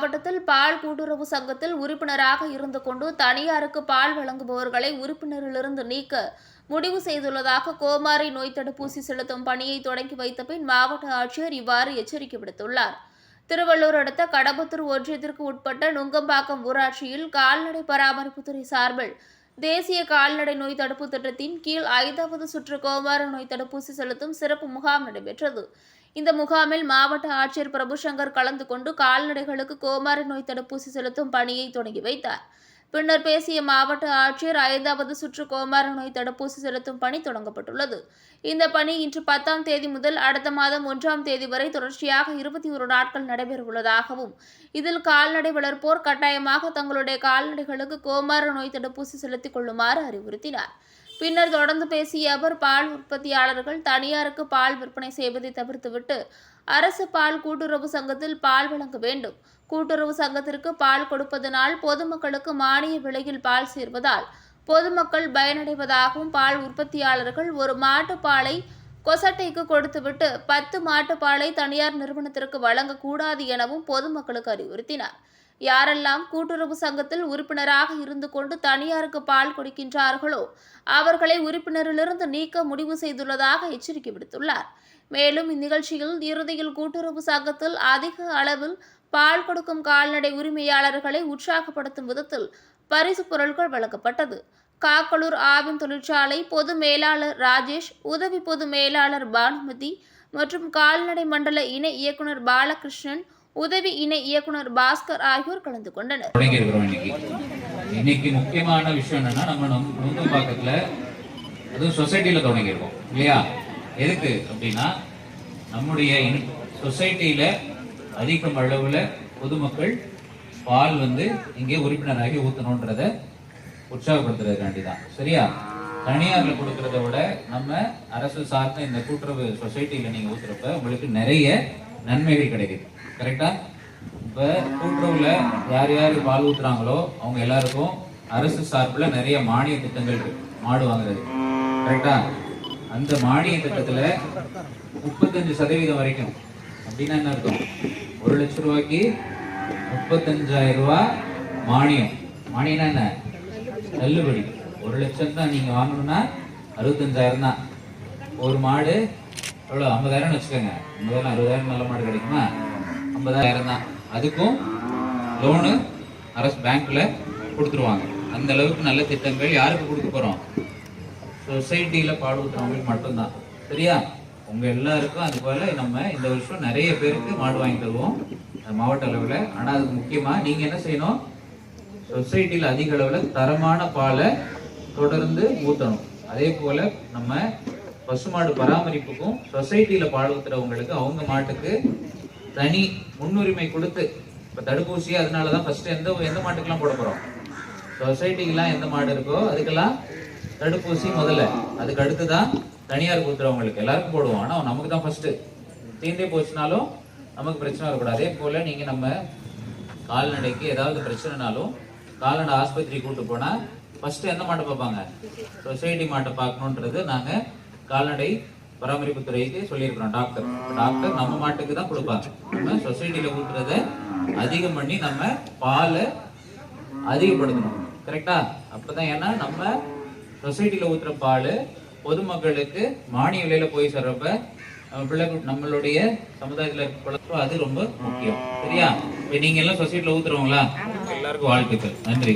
பால் கூட்டுறவு சங்கத்தில் உறுப்பினராக இருந்து கொண்டு தனியாருக்கு பால் வழங்குபவர்களை உறுப்பினரிலிருந்து நீக்க முடிவு செய்துள்ளதாக கோமாரி நோய் தடுப்பூசி செலுத்தும் பணியை தொடங்கி வைத்த பின் மாவட்ட ஆட்சியர் இவ்வாறு எச்சரிக்கை விடுத்துள்ளார். திருவள்ளூர் அடுத்த கடம்பத்தூர் ஒன்றியத்திற்கு உட்பட்ட நுங்கம்பாக்கம் ஊராட்சியில் கால்நடை பராமரிப்புத்துறை சார்பில் தேசிய கால்நடை நோய் தடுப்பு திட்டத்தின் கீழ் ஐந்தாவது சுற்று கோமார நோய் தடுப்பூசி செலுத்தும் சிறப்பு முகாம் நடைபெற்றது. இந்த முகாமில் மாவட்ட ஆட்சியர் பிரபுசங்கர் கலந்து கொண்டு கால்நடைகளுக்கு கோமார நோய் தடுப்பூசி செலுத்தும் பணியை தொடங்கி வைத்தார். பின்னர் பேசிய மாவட்ட ஆட்சியர் ஐந்தாவது சுற்று கோமார நோய் தடுப்பூசி செலுத்தும் பணி தொடங்கப்பட்டுள்ளது. இந்த பணி இன்று பத்தாம் தேதி முதல் அடுத்த மாதம் ஒன்றாம் தேதி வரை தொடர்ச்சியாக இருபத்தி ஒரு நாட்கள் நடைபெறவுள்ளதாகவும் இதில் கால்நடை வளர்ப்போர் கட்டாயமாக தங்களுடைய கால்நடைகளுக்கு கோமார நோய் தடுப்பூசி செலுத்திக் கொள்ளுமாறு அறிவுறுத்தினார். பின்னர் தொடர்ந்து பேசிய அவர் பால் உற்பத்தியாளர்கள் தனியாருக்கு பால் விற்பனை செய்வதை தவிர்த்துவிட்டு அரசு பால் கூட்டுறவு சங்கத்தில் பால் வழங்க வேண்டும். கூட்டுறவு சங்கத்திற்கு பால் கொடுப்பதனால் பொதுமக்களுக்கு மானிய விலையில் பால் சேர்வதால் பொதுமக்கள் பயனடைவதாகவும் பால் உற்பத்தியாளர்கள் ஒரு மாட்டுப்பாலை கொசட்டைக்கு கொடுத்துவிட்டு பத்து மாட்டுப்பாலை தனியார் நிறுவனத்திற்கு வழங்கக்கூடாது எனவும் பொதுமக்களுக்கு அறிவுறுத்தினார். யாரெல்லாம் கூட்டுறவு சங்கத்தில் உறுப்பினராக இருந்து கொண்டு தனியாருக்கு பால் கொடுக்கின்றார்களோ அவர்களை உறுப்பினரிலிருந்து நீக்க முடிவு செய்துள்ளதாக எச்சரிக்கை விடுத்துள்ளார். மேலும் இந்நிகழ்ச்சியில் இறுதியில் கூட்டுறவு சங்கத்தில் அதிக அளவில் பால் கொடுக்கும் கால்நடை உரிமையாளர்களை உற்சாகப்படுத்தும் விதத்தில் பரிசு பொருட்கள் வழங்கப்பட்டது. காக்கலூர் ஆவின் தொழிற்சாலை பொது மேலாளர் ராஜேஷ் உதவி பொது மேலாளர் பானுமதி மற்றும் கால்நடை மண்டல இணை இயக்குனர் பாலகிருஷ்ணன் உதவி இணை இயக்குனர் பாஸ்கர் ஆகியோர் கலந்து கொண்டனர். இன்னைக்கு. முக்கியமான விஷயம் என்னன்னா நம்ம நம் நுங்கம்பாக்கத்துல அதுவும் சொசைட்டில தொடங்கியிருக்கோம். இல்லையா? எதுக்கு அப்படின்னா நம்முடைய சொசைட்டியில அதிகம் அளவுல பொதுமக்கள் பால் வந்து இங்கே உறுப்பினராகி ஊத்தணுன்றத உற்சாகப்படுத்துறதுக்காண்டி தான் சரியா? தனியார்ல கொடுக்கறத விட நம்ம அரசு சார்ந்த இந்த கூட்டுறவு சொசைட்டியில நீங்க ஊத்துறப்ப உங்களுக்கு நிறைய நன்மைகள் கிடைக்குது. கரெக்டா இப்ப கூட்டுறவுல யார் யார் பால் ஊத்துறாங்களோ அவங்க எல்லாருக்கும் அரசு சார்பில் நிறைய மானிய திட்டங்கள் இருக்கு. மாடு வாங்குறது. கரெக்டா அந்த மானிய திட்டத்துல முப்பத்தஞ்சு சதவீதம் வரைக்கும். அப்படின்னா என்ன அர்த்தம்? ஒரு லட்ச ரூபாய்க்கு முப்பத்தஞ்சாயிரம் ரூபாய் மானியம். மானியம்னா என்ன? தள்ளுபடி. ஒரு லட்சம் தான் நீங்க வாங்கணும்னா அறுபத்தஞ்சாயிரம் தான். ஒரு மாடு எவ்வளோ ஐம்பதாயிரம்னு வச்சுக்கோங்க. ஐம்பதாயிரம் அறுபதாயிரம் நல்ல மாடு கிடைக்குமா? ஐம்பதாயிரம் தான். அதுக்கும் லோனு அரசு பேங்க்ல கொடுத்துருவாங்க. அந்த அளவுக்கு நல்ல திட்டங்கள் யாருக்கு கொடுக்க போறோம்? சொசைட்டியில பால் மட்டும்தான். சரியா? உங்க எல்லாருக்கும் அது போல நம்ம இந்த வருஷம் நிறைய பேருக்கு மாடு வாங்கி தருவோம். மாவட்ட அளவில். ஆனால் அதுக்கு முக்கியமாக நீங்க என்ன செய்யணும்? சொசைட்டியில் அதிக அளவில் தரமான பாலை தொடர்ந்து ஊத்தணும். அதே போல நம்ம பசுமாடு பராமரிப்புக்கும் சொசைட்டியில் பால் ஊத்துறவங்களுக்கு அவங்க மாட்டுக்கு தனி முன்னுரிமை கொடுத்து இப்ப தடுப்பூசி அதனாலதான் ஃபர்ஸ்ட் எந்த எந்த மாட்டுக்கெல்லாம் போட போறோம்? சொசைட்டிக்கெல்லாம் எந்த மாடு இருக்கோ அதுக்கெல்லாம் தடுப்பூசி முதல்ல. அதுக்கு அடுத்துதான் தனியார் கொடுத்துறவங்களுக்கு எல்லாருக்கும் போடுவோம். ஆனா நமக்கு தான் ஃபர்ஸ்ட் தீந்தே போச்சுனாலும் நமக்கு பிரச்சனை வரக்கூடாது. அதே போல நீங்க நம்ம கால்நடைக்கு ஏதாவது பிரச்சனைனாலும் கால்நடை ஆஸ்பத்திரி கூட்டு போனா ஃபர்ஸ்ட் எந்த மாட்டை பார்ப்பாங்க? சொசைட்டி மாட்டை பார்க்கணுன்றது நாங்க கால்நடை பராமரிப்பு துறைக்கு சொல்லியிருக்கிறோம். டாக்டர். டாக்டர் நம்ம மாட்டுக்கு தான் கொடுப்பாங்க. நம்ம சொசைட்டில ஊத்துறத அதிகம் பண்ணி நம்ம பாலை அதிகப்படுத்தணும். கரெக்டா? அப்பதான் ஏன்னா நம்ம சொசைட்டில ஊத்துற பால் பொதுமக்களுக்கு மானிய விலையில போய் சேர்றப்ப பிள்ளைகள் நம்மளுடைய சமுதாயத்துல இருக்க குழப்பம் அது ரொம்ப முக்கியம். சரியா? இப்ப நீங்க எல்லாம் சொசைட்டில ஊத்துறவங்களா? எல்லாருக்கும் வாழ்த்துக்கள். நன்றி.